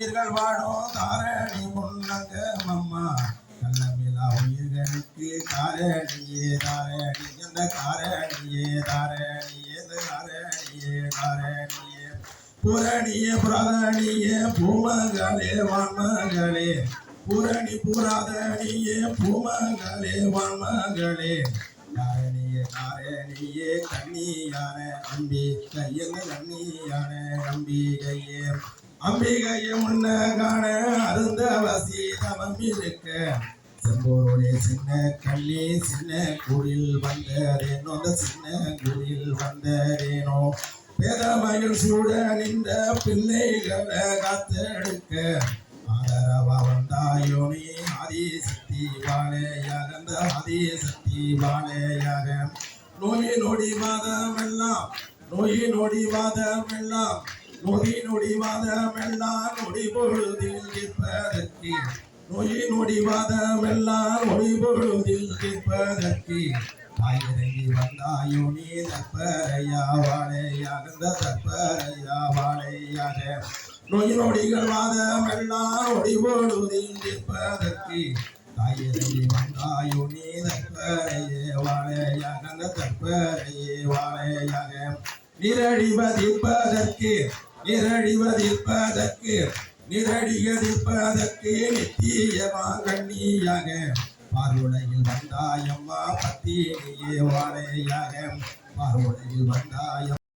உயிர்கள் வாழும் தாரணி முன்னங்க மம்மா கள்ளமிலா உயிர்களுக்கு காரணியே தாரணி எந்த காரணியே தாரணியே தாரணியே தாரணியே. புரணிய புராதணியே பூமகளே வான்மகளே புரணி புராதணியே பூமகளே வான்மகளே தாரணியே தாரணியே கண்ணியான அம்பிகை. கண்ணியான அம்பிகையே. அம்பிகையும் முன்ன காண அருந்த வசி தவம் இருக்க. செம்போருடைய சின்ன கள்ளி சின்ன குடில் வந்தரேனோ அந்த சின்ன குடில் வந்தரேனோ பேதமையில் சூட நின்ற பிள்ளைகளை காத்தெடுக்க. ஆதரவா வந்தாயோ நீ? ஆதிசக்தி வாழையாக அந்த ஆதிசக்தி வாழையாக நோய் நொடி வாதம் எல்லாம் நோய் நொடி வாதம் எல்லாம் நொடி நொடி வாதம் எல்லாம் நொடி பொழுதில் நிற்பதற்கு நோய் நொடி வாதம் எல்லாம் நொடி பொழுதில் நிற்பதற்கு ஆயிரங்கி வந்தாயோ நீ தற்பரையா வாழையாகந்த இந்த வாழையாக. நொய் நொடிகள் வாதம் எல்லாம் நொடி பொழுதில் நிற்பதற்கு தாயிரங்கி வந்தாயோ நீ தற்பரையே வாழையாகந்த அந்த வாழையாக நிரடிவதிப்பதற்கு நிரடிவதிப்பதற்கு நிரடிகதிப்பதற்கு நித்தியமா கண்ணியாக பார்வடையில் வந்தாயம்மா பத்தினியே வாழையாக பார்வடையில் வந்தாயம்